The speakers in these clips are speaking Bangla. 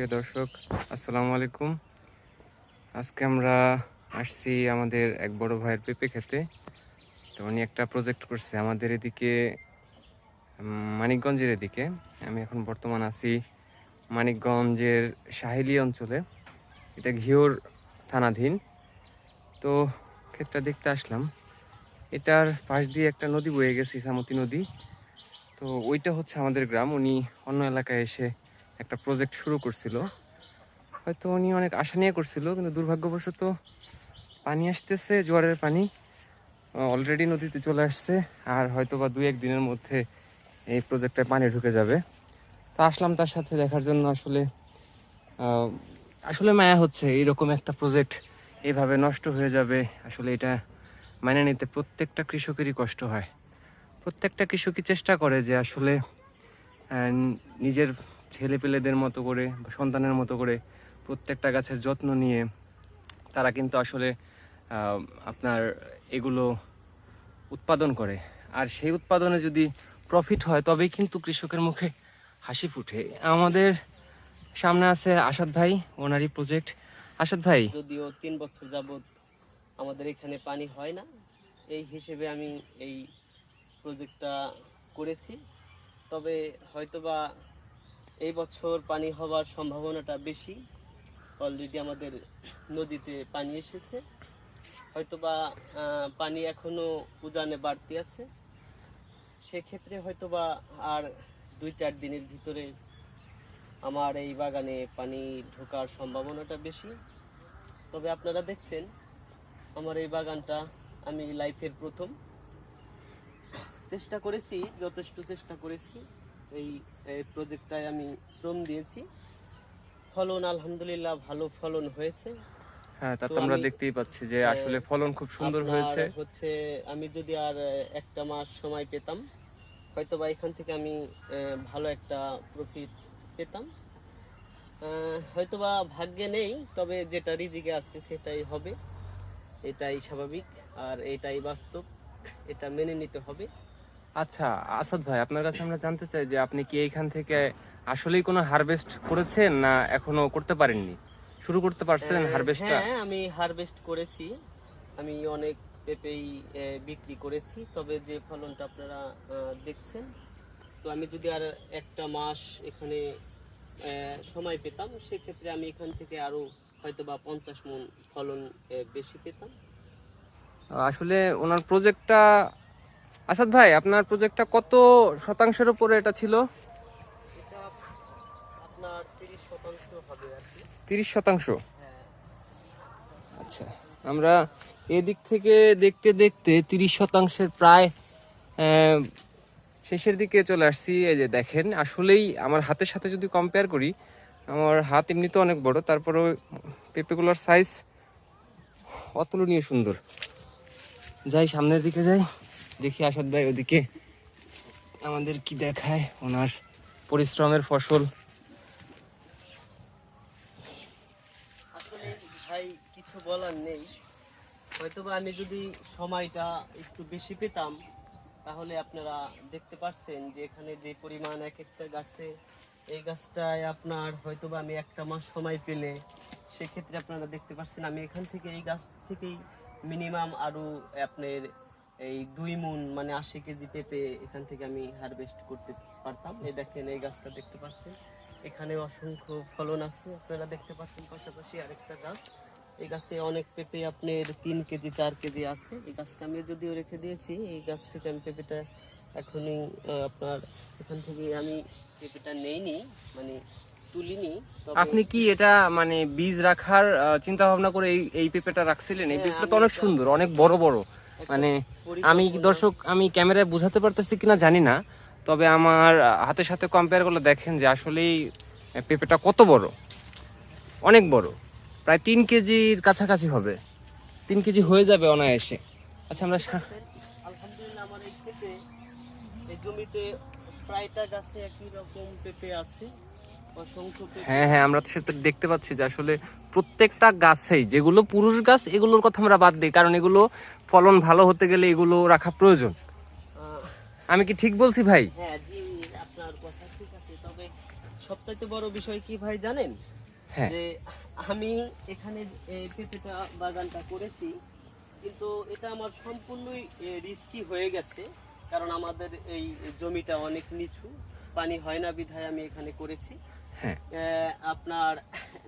প্রিয় দর্শক, আসসালামু আলাইকুম। আজকে আমরা আসছি আমাদের এক বড় ভাইয়ের পেঁপে খেতে। তো উনি একটা প্রজেক্ট করছে আমাদের এদিকে, মানিকগঞ্জের এদিকে। আমি এখন বর্তমান আছি মানিকগঞ্জের সাহেলি অঞ্চলে। এটা ঘিওর থানাধীন। তো ক্ষেতটা দেখতে আসলাম। এটার পাশ দিয়ে একটা নদী বয়ে গেছে ইসামতি নদী। তো ওইটা হচ্ছে আমাদের গ্রাম। উনি অন্য এলাকায় এসে একটা প্রজেক্ট শুরু করছিল। হয়তো উনি অনেক আশা নিয়ে করছিল, কিন্তু দুর্ভাগ্যবশত পানি আসতেছে, জোয়ারের পানি অলরেডি নদীতে চলে আসছে, আর হয়তো বা দু এক দিনের মধ্যে এই প্রজেক্টে পানি ঢুকে যাবে। তো আসলাম তার সাথে দেখার জন্য আসলে আসলে মায়া হচ্ছে, এইরকম একটা প্রজেক্ট এইভাবে নষ্ট হয়ে যাবে, আসলে এটা মানে নিতে প্রত্যেকটা কৃষকেরই কষ্ট হয়। প্রত্যেকটা কৃষকই চেষ্টা করে যে আসলে নিজের ছেলে পেলেদের মতো করে বা সন্তানের মতো করে প্রত্যেকটা গাছের যত্ন নিয়ে তারা কিন্তু আসলে আপনার এগুলো উৎপাদন করে। আর সেই উৎপাদনে যদি প্রফিট হয়, তবেই কিন্তু কৃষকের মুখে হাসি ফুটে। আমাদের সামনে আছে আসাদ ভাই, ওনারই প্রজেক্ট আসাদ ভাই। যদিও তিন বছর যাবৎ আমাদের এখানে পানি হয় না, এই হিসেবে আমি এই প্রজেক্টটা করেছি। তবে হয়তোবা এই বছর পানি হওয়ার সম্ভাবনাটা বেশি। অলরেডি আমাদের নদীতে পানি এসেছে। হয়তোবা পানি এখনও উজানে বাড়তি আছে। সেক্ষেত্রে হয়তোবা আর দুই চার দিনের ভিতরে আমার এই বাগানে পানি ঢোকার সম্ভাবনাটা বেশি। তবে আপনারা দেখছেন, আমার এই বাগানটা আমি লাইফের প্রথম। চেষ্টা করেছি, যথেষ্ট চেষ্টা করেছি। এই প্রজেক্টটায় আমি শ্রম দিয়েছি। ফলন আলহামদুলিল্লাহ ভালো ফলন হয়েছে। হ্যাঁ তা আমরা দেখতেই পাচ্ছি যে আসলে ফলন খুব সুন্দর হয়েছে। হচ্ছে আমি যদি আর একটা মাস সময় পেতাম হয়তো বা এখান থেকে আমি ভালো একটা প্রফিট পেতাম। আহ, হয়তোবা ভাগ্যে নেই তবে যেটা রিজিকে আছে সেটাই হবে। এটাই স্বাভাবিক আর এটাই বাস্তব এটা মেনে নিতে হবে। আচ্ছা আসাদ ভাই আপনার কাছে আমরা জানতে চাই যে আপনি কি এইখান থেকে আসলেই কোনো হারভেস্ট করেছেন না এখনও করতে পারেননি? শুরু করতে পারছেন হারভেস্টটা হ্যাঁ আমি হারভেস্ট করেছি। আমি অনেক পেঁপেই বিক্রি করেছি তবে যে ফলনটা আপনারা দেখছেন তো আমি যদি আর একটা মাস এখানে সময় পেতাম সেক্ষেত্রে আমি এখান থেকে আরও হয়তো বা পঞ্চাশ মন ফলন বেশি পেতাম। আসলে ওনার প্রজেক্টটা আসাদ ভাই, আপনার প্রজেক্টটা কত শতাংশের উপরে এটা ছিল? তিরিশ শতাংশ আচ্ছা আমরা এদিক থেকে দেখতে দেখতে তিরিশ শতাংশের প্রায় শেষের দিকে চলে আসছি। এই যে দেখেন, আসলেই আমার হাতের সাথে যদি কম্পেয়ার করি, আমার হাত এমনিতে অনেক বড়, তারপরেও পেঁপেগুলোর সাইজ অতুলনীয় সুন্দর। যাই, সামনের দিকে যাই। দেখি আসাদ ভাই ওদিকে আমাদের কি দেখায় ওনার পরিশ্রমের ফসল। আসলে ভাই, কিছু বলার নেই। হয়তোবা আমি যদি সময়টা একটু বেশি পেতাম, তাহলে আপনারা দেখতে পাচ্ছেন যে এখানে যে পরিমাণ এক একটা গাছে, এই গাছটায় আপনার হয়তোবা আমি একটা মাস সময় পেলে, সেক্ষেত্রে আপনারা দেখতে পাচ্ছেন আমি এখান থেকে এই গাছ থেকেই মিনিমাম আরও আপনার এই দুই মুন মানে আশি কেজি পেঁপে এখান থেকে আমি হারভেস্ট করতে পারতাম। এই দেখেন এই গাছটা দেখতে পাচ্ছেন। এখানে অসংখ্য ফলন আছে আপনারা দেখতে পাচ্ছেন পাশাপাশি আরেকটা গাছ। এই গাছে অনেক পেঁপে আপনার তিন কেজি চার কেজি আছে। এই গাছটা আমি যদিও রেখে দিয়েছি এই গাছ থেকে আমি পেঁপেটা এখনই আপনার এখান থেকে আমি পেঁপেটা নেইনি মানে তুলিনি আপনি কি এটা মানে বীজ রাখার চিন্তা ভাবনা করে এই এই পেঁপেটা রাখছিলেন? এই হ্যাঁ, পেঁপেটা তো অনেক সুন্দর অনেক বড় বড়। মানে আমি দর্শক আমি ক্যামেরায় বোঝাতে পারতেছি কিনা জানি না তবে আমার হাতের সাথে কম্পেয়ার করলে দেখেন যে আসলেই পেঁপেটা কত বড়। অনেক বড়। প্রায় তিন কেজির কাছাকাছি হবে। তিন কেজি হয়ে যাবে অনায়াসে। আচ্ছা আমরা আলহামদুলিল্লাহ আমার এই ক্ষেতে এই জমিতে প্রায়টা গাছে একই রকম পেঁপে আছে। হ্যাঁ হ্যাঁ আমরা তো সেটা দেখতে পাচ্ছি যে আসলে প্রত্যেকটা গাছেই যেগুলো পুরুষ গাছ এগুলোর কথা আমরা বাদ দিই কারণ এগুলো ফলন ভালো হতে গেলে এগুলো রাখা প্রয়োজন। আমি কি ঠিক বলছি ভাই? হ্যাঁ জি আপনার কথা ঠিক আছে তবে সবচাইতে বড় বিষয় কি ভাই জানেন? হ্যাঁ। যে আমি এখানে পেঁপেটা বাগানটা করেছি কিন্তু এটা আমার সম্পূর্ণই রিস্কি হয়ে গেছে কারণ আমাদের এই জমিটা অনেক নিচু পানি হয় না বিধায় আমি এখানে করেছি। আপনার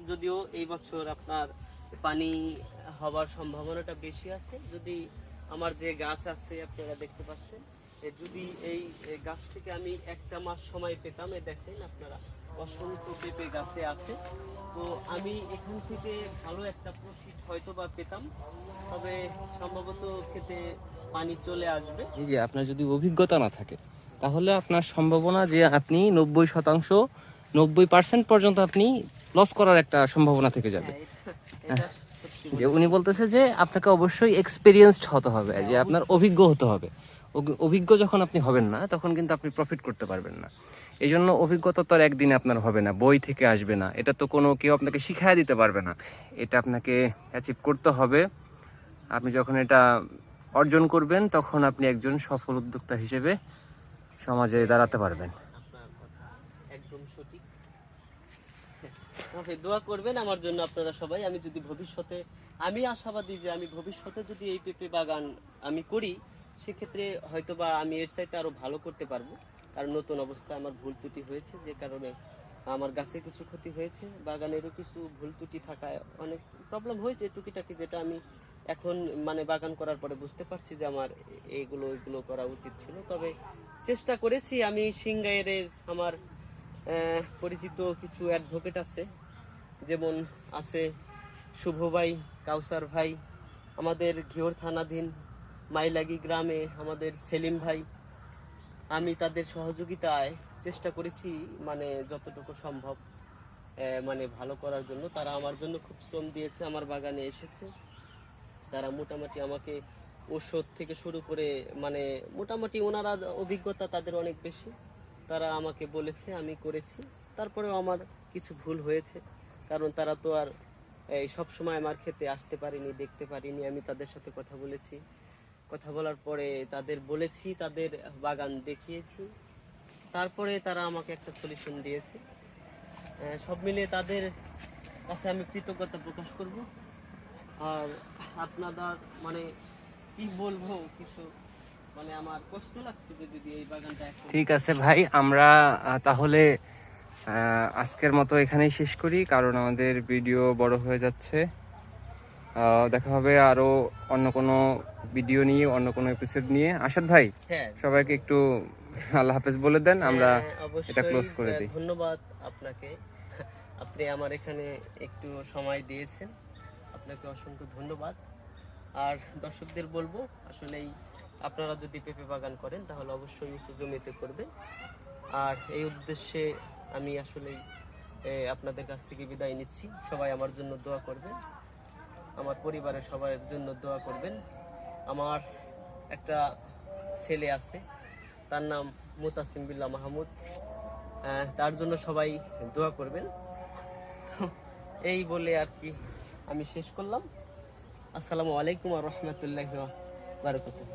যদিও এই বছর আপনার পানি হবার সম্ভাবনাটা বেশি আছে যদি আমার যে গাছ আছে আপনারা দেখতে পাচ্ছেন যদি এই গাছ থেকে আমি একটা মাস সময় পেতাম এ দেখেন আপনারা অসংখ্য পেঁপে গাছে আছে। তো আমি এখান থেকে ভালো একটা প্রফিট হয়তো বা পেতাম তবে সম্ভবত খেতে পানি চলে আসবে। এই যে আপনার যদি অভিজ্ঞতা না থাকে তাহলে আপনার সম্ভাবনা যে আপনি নব্বই শতাংশ নব্বই পার্সেন্ট পর্যন্ত আপনি লস করার একটা সম্ভাবনা থেকে যাবে। হ্যাঁ, সত্যি যে উনি বলতেছে যে আপনাকে অবশ্যই এক্সপিরিয়েন্সড হতে হবে যে আপনার অভিজ্ঞ হতে হবে। অভি- অভিজ্ঞ যখন আপনি হবেন না তখন কিন্তু আপনি প্রফিট করতে পারবেন না। এই জন্য অভিজ্ঞতা তো আর একদিনে আপনার হবে না বই থেকে আসবে না। এটা তো কোনো কেউ আপনাকে শিখাই দিতে পারবে না। এটা আপনাকে অ্যাচিভ করতে হবে। আপনি যখন এটা অর্জন করবেন তখন আপনি একজন সফল উদ্যোক্তা হিসেবে সমাজে দাঁড়াতে পারবেন আপনার কথা একদম সঠিক তবে দোয়া করবেন আমার জন্য আপনারা সবাই। আমি যদি ভবিষ্যতে, আমি আশাবাদী যে আমি ভবিষ্যতে যদি এই পেঁপে বাগান আমি করি, সেক্ষেত্রে হয়তো বা আমি এর চাইতে আরও ভালো করতে পারব। কারণ নতুন অবস্থায় আমার ভুল ত্রুটি হয়েছে, যে কারণে আমার গাছে কিছু ক্ষতি হয়েছে, বাগানেরও কিছু ভুল ত্রুটি থাকায় অনেক প্রবলেম হয়েছে টুকিটাকি, যেটা আমি এখন মানে বাগান করার পরে বুঝতে পারছি যে আমার এইগুলো এগুলো করা উচিত ছিল। তবে চেষ্টা করেছি আমি সিঙ্গাইরের আমার পরিচিত কিছু অ্যাডভোকেট আছে যেমন আছে শুভ ভাই কাউসার ভাই, আমাদের ঘিওর থানাধীন মাইলাগি গ্রামে আমাদের সেলিম ভাই। আমি তাদের সহযোগিতায় চেষ্টা করেছি মানে যতটুকু সম্ভব মানে ভালো করার জন্য। তারা আমার জন্য খুব শ্রম দিয়েছে, আমার বাগানে এসেছে। তারা মোটামুটি আমাকে ওষুধ থেকে শুরু করে মানে মোটামুটি ওনারা অভিজ্ঞতা তাদের অনেক বেশি। তারা আমাকে বলেছে, আমি করেছি। তারপরেও আমার কিছু ভুল হয়েছে। কারণ তারা তো আর, এই সব সময় আমার খেতে আসতে পারিনি, দেখতে পারিনি, আমি তাদের সাথে কথা বলেছি। কথা বলার পরে তাদের বলেছি, তাদের বাগান দেখিয়েছি। তারপরে তারা আমাকে একটা সলিউশন দিয়েছে। সব মিলিয়ে তাদের কাছে আমি কৃতজ্ঞতা প্রকাশ করব। আর আপনাদের মানে কি বলব, কিছু মানে আমার কষ্ট লাগছে যে যদি এই বাগানটা ঠিক আছে ভাই, আমরা তাহলে আজকের মতো এখানেই শেষ করি কারণ আমাদের ভিডিও বড় হয়ে যাচ্ছে। দেখা হবে আরও অন্য কোনো ভিডিও নিয়ে অন্য কোনো এপিসোড নিয়ে। আসাদ ভাই হ্যাঁ। সবাইকে একটু আল্লাহ হাফেজ বলে দেন আমরা হ্যাঁ, এটা close করে দিই। ধন্যবাদ আপনাকে। আপনি আমার এখানে একটু সময় দিয়েছেন। আপনাকে অসংখ্য ধন্যবাদ। আর দর্শকদের বলব আসলেই আপনারা যদি পেঁপে বাগান করেন তাহলে অবশ্যই উঁচু জমিতে করবেন। আর এই উদ্দেশ্যে আমি আসলেই আপনাদের কাছ থেকে বিদায় নিচ্ছি। সবাই আমার জন্য দোয়া করবেন। আমার পরিবারের সবার জন্য দোয়া করবেন। আমার একটা ছেলে আছে, তার নাম মুতাসিম বিল্লাহ মাহমুদ। তার জন্য সবাই দোয়া করবেন। এই বলে আর কি আমি শেষ করলাম। আসসালামু আলাইকুম আর রহমতুল্লাহ বারকাতুহ।